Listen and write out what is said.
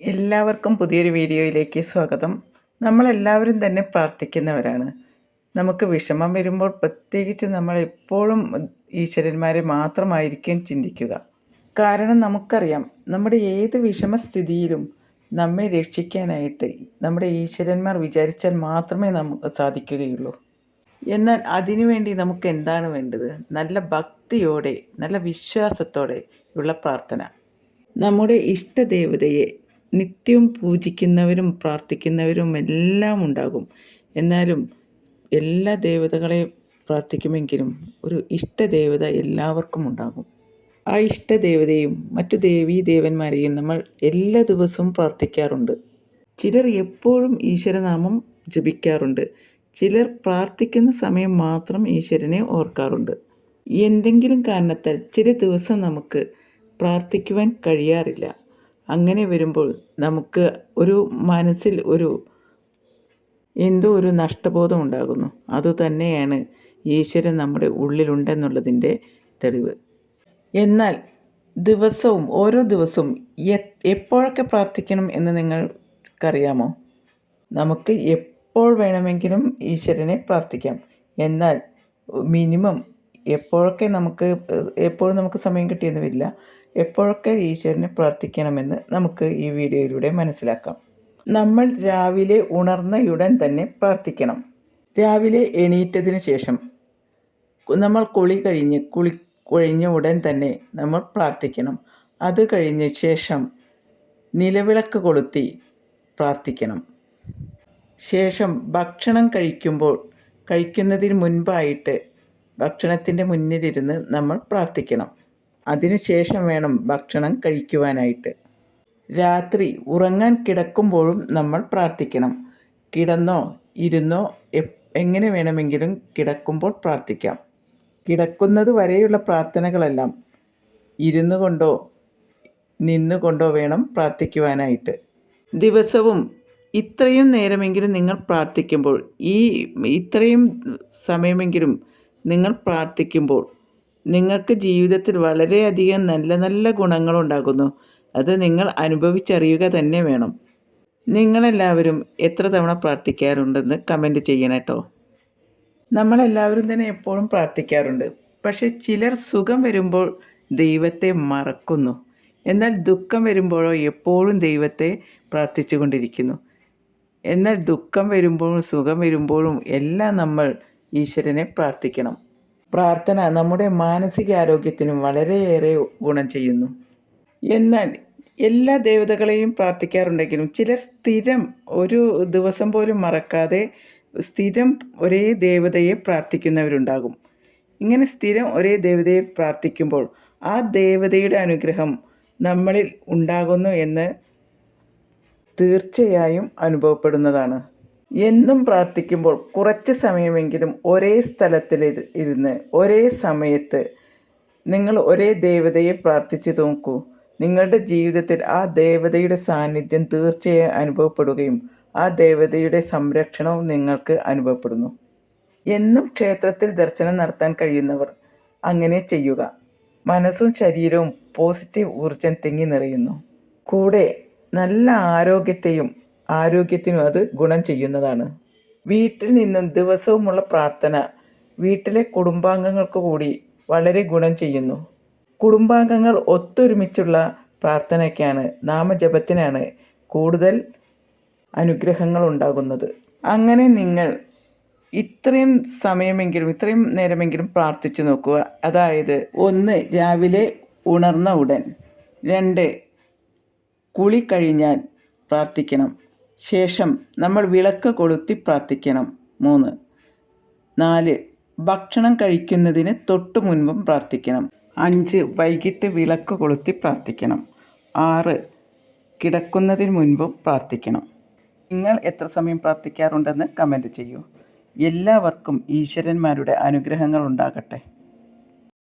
എല്ലാവർക്കും പുതിയൊരു വീഡിയോയിലേക്ക് സ്വാഗതം. നമ്മളെല്ലാവരും തന്നെ പ്രാർത്ഥിക്കുന്നവരാണ്. നമുക്ക് വിഷമം വരുമ്പോൾ പ്രത്യേകിച്ച് നമ്മൾ എപ്പോഴും ഈശ്വരന്മാരെ മാത്രമായിരിക്കും ചിന്തിക്കുക. കാരണം നമുക്കറിയാം നമ്മുടെ ഏത് വിഷമസ്ഥിതിയിലും നമ്മെ രക്ഷിക്കാനായിട്ട് നമ്മുടെ ഈശ്വരന്മാർ വിചാരിച്ചാൽ മാത്രമേ നമുക്ക് സാധിക്കുകയുള്ളൂ. എന്നാൽ അതിനുവേണ്ടി നമുക്ക് എന്താണ് വേണ്ടത്? നല്ല ഭക്തിയോടെ നല്ല വിശ്വാസത്തോടെ ഉള്ള പ്രാർത്ഥന. നമ്മുടെ ഇഷ്ടദേവതയെ നിത്യവും പൂജിക്കുന്നവരും പ്രാർത്ഥിക്കുന്നവരും എല്ലാം ഉണ്ടാകും. എന്നാലും എല്ലാ ദേവതകളെ പ്രാർത്ഥിക്കുമെങ്കിലും ഒരു ഇഷ്ടദേവത എല്ലാവർക്കും ഉണ്ടാകും. ആ ഇഷ്ടദേവതയും മറ്റു ദേവീ ദേവന്മാരെയും നമ്മൾ എല്ലാ ദിവസവും പ്രാർത്ഥിക്കാറുണ്ട്. ചിലർ എപ്പോഴും ഈശ്വരനാമം ജപിക്കാറുണ്ട്. ചിലർ പ്രാർത്ഥിക്കുന്ന സമയം മാത്രം ഈശ്വരനെ ഓർക്കാറുണ്ട്. എന്തെങ്കിലും കാരണത്താൽ ചില ദിവസം നമുക്ക് പ്രാർത്ഥിക്കുവാൻ കഴിയാറില്ല. അങ്ങനെ വരുമ്പോൾ നമുക്ക് ഒരു മനസ്സിൽ ഒരു എന്തോ ഒരു നഷ്ടബോധം ഉണ്ടാകുന്നു. അതുതന്നെയാണ് ഈശ്വരൻ നമ്മുടെ ഉള്ളിലുണ്ടെന്നുള്ളതിന്റെ തെളിവ്. എന്നാൽ ദിവസവും ഓരോ ദിവസവും എപ്പോഴൊക്കെ പ്രാർത്ഥിക്കണം എന്ന് നിങ്ങൾക്കറിയാമോ? നമുക്ക് എപ്പോൾ വേണമെങ്കിലും ഈശ്വരനെ പ്രാർത്ഥിക്കാം. എന്നാൽ മിനിമം എപ്പോഴൊക്കെ നമുക്ക് എപ്പോഴും നമുക്ക് സമയം കിട്ടിയെന്ന് വരില്ല. എപ്പോഴൊക്കെ ഈശ്വരനെ പ്രാർത്ഥിക്കണമെന്ന് നമുക്ക് ഈ വീഡിയോയിലൂടെ മനസ്സിലാക്കാം. നമ്മൾ രാവിലെ ഉണർന്നയുടൻ തന്നെ പ്രാർത്ഥിക്കണം. രാവിലെ എണീറ്റതിന് ശേഷം നമ്മൾ കുളി കഴിഞ്ഞ് കുളി കഴിഞ്ഞ ഉടൻ തന്നെ നമ്മൾ പ്രാർത്ഥിക്കണം. അത് കഴിഞ്ഞ ശേഷം നിലവിളക്ക് കൊളുത്തി പ്രാർത്ഥിക്കണം. ശേഷം ഭക്ഷണം കഴിക്കുമ്പോൾ കഴിക്കുന്നതിന് മുൻപായിട്ട് ഭക്ഷണത്തിന്റെ മുന്നിലിരുന്ന് നമ്മൾ പ്രാർത്ഥിക്കണം. അതിനുശേഷം വേണം ഭക്ഷണം കഴിക്കുവാനായിട്ട്. രാത്രി ഉറങ്ങാൻ കിടക്കുമ്പോഴും നമ്മൾ പ്രാർത്ഥിക്കണം. കിടന്നോ ഇരുന്നോ എങ്ങനെ വേണമെങ്കിലും കിടക്കുമ്പോൾ പ്രാർത്ഥിക്കാം. കിടക്കുന്നത് വരെയുള്ള പ്രാർത്ഥനകളെല്ലാം ഇരുന്നു കൊണ്ടോ നിന്നുകൊണ്ടോ വേണം പ്രാർത്ഥിക്കുവാനായിട്ട്. ദിവസവും ഇത്രയും നേരമെങ്കിലും നിങ്ങൾ പ്രാർത്ഥിക്കുമ്പോൾ ഈ ഇത്രയും സമയമെങ്കിലും നിങ്ങൾ പ്രാർത്ഥിക്കുമ്പോൾ നിങ്ങൾക്ക് ജീവിതത്തിൽ വളരെയധികം നല്ല നല്ല ഗുണങ്ങളുണ്ടാകുന്നു. അത് നിങ്ങൾ അനുഭവിച്ചറിയുക തന്നെ വേണം. നിങ്ങളെല്ലാവരും എത്ര തവണ പ്രാർത്ഥിക്കാറുണ്ടെന്ന് കമന്റ് ചെയ്യണം കേട്ടോ നമ്മളെല്ലാവരും തന്നെ എപ്പോഴും പ്രാർത്ഥിക്കാറുണ്ട്. പക്ഷേ ചിലർ സുഖം വരുമ്പോൾ ദൈവത്തെ മറക്കുന്നു. എന്നാൽ ദുഃഖം വരുമ്പോഴോ എപ്പോഴും ദൈവത്തെ പ്രാർത്ഥിച്ചു കൊണ്ടിരിക്കുന്നു എന്നാൽ ദുഃഖം വരുമ്പോഴും സുഖം വരുമ്പോഴും എല്ലാം നമ്മൾ ഈശ്വരനെ പ്രാർത്ഥിക്കണം. പ്രാർത്ഥന നമ്മുടെ മാനസികാരോഗ്യത്തിനും വളരെയേറെ ഗുണം ചെയ്യുന്നു. എന്നാൽ എല്ലാ ദേവതകളെയും പ്രാർത്ഥിക്കാറുണ്ടെങ്കിലും ചിലർ സ്ഥിരം ഒരു ദിവസം പോലും മറക്കാതെ സ്ഥിരം ഒരേ ദേവതയെ പ്രാർത്ഥിക്കുന്നവരുണ്ടാകും. ഇങ്ങനെ സ്ഥിരം ഒരേ ദേവതയെ പ്രാർത്ഥിക്കുമ്പോൾ ആ ദേവതയുടെ അനുഗ്രഹം നമ്മളിൽ ഉണ്ടാകുന്നു എന്ന് തീർച്ചയായും അനുഭവപ്പെടുന്നതാണ്. എന്നും പ്രാർത്ഥിക്കുമ്പോൾ കുറച്ച് സമയമെങ്കിലും ഒരേ സ്ഥലത്തിൽ ഇരുന്ന് ഒരേ സമയത്ത് നിങ്ങൾ ഒരേ ദേവതയെ പ്രാർത്ഥിച്ചു നോക്കൂ നിങ്ങളുടെ ജീവിതത്തിൽ ആ ദേവതയുടെ സാന്നിധ്യം തീർച്ചയായും അനുഭവപ്പെടുകയും ആ ദേവതയുടെ സംരക്ഷണവും നിങ്ങൾക്ക് അനുഭവപ്പെടുന്നു. എന്നും ക്ഷേത്രത്തിൽ ദർശനം നടത്താൻ കഴിയുന്നവർ അങ്ങനെ ചെയ്യുക. മനസ്സും ശരീരവും പോസിറ്റീവ് ഊർജം തിങ്ങി നിറയുന്നു. കൂടെ നല്ല ആരോഗ്യത്തെയും ആരോഗ്യത്തിനും അത് ഗുണം ചെയ്യുന്നതാണ്. വീട്ടിൽ നിന്നും ദിവസവുമുള്ള പ്രാർത്ഥന വീട്ടിലെ കുടുംബാംഗങ്ങൾക്ക് കൂടി വളരെ ഗുണം ചെയ്യുന്നു. കുടുംബാംഗങ്ങൾ ഒത്തൊരുമിച്ചുള്ള പ്രാർത്ഥനയ്ക്കാണ് നാമജപത്തിനാണ് കൂടുതൽ അനുഗ്രഹങ്ങൾ ഉണ്ടാകുന്നത്. അങ്ങനെ നിങ്ങൾ ഇത്രയും സമയമെങ്കിലും ഇത്രയും നേരമെങ്കിലും പ്രാർത്ഥിച്ചു നോക്കുക. അതായത് ഒന്ന് രാവിലെ ഉണർന്ന ഉടൻ. രണ്ട് കുളി കഴിഞ്ഞാൽ പ്രാർത്ഥിക്കണം. ശേഷം നമ്മൾ വിളക്ക് കൊളുത്തി പ്രാർത്ഥിക്കണം. മൂന്ന്. നാല്. ഭക്ഷണം കഴിക്കുന്നതിന് തൊട്ട് മുൻപും പ്രാർത്ഥിക്കണം. അഞ്ച്. വൈകിട്ട് വിളക്ക് കൊളുത്തി പ്രാർത്ഥിക്കണം. ആറ്. കിടക്കുന്നതിന് മുൻപും പ്രാർത്ഥിക്കണം. നിങ്ങൾ എത്ര സമയം പ്രാർത്ഥിക്കാറുണ്ടെന്ന് കമന്റ് ചെയ്യൂ. എല്ലാവർക്കും ഈശ്വരന്മാരുടെ അനുഗ്രഹങ്ങൾ ഉണ്ടാകട്ടെ.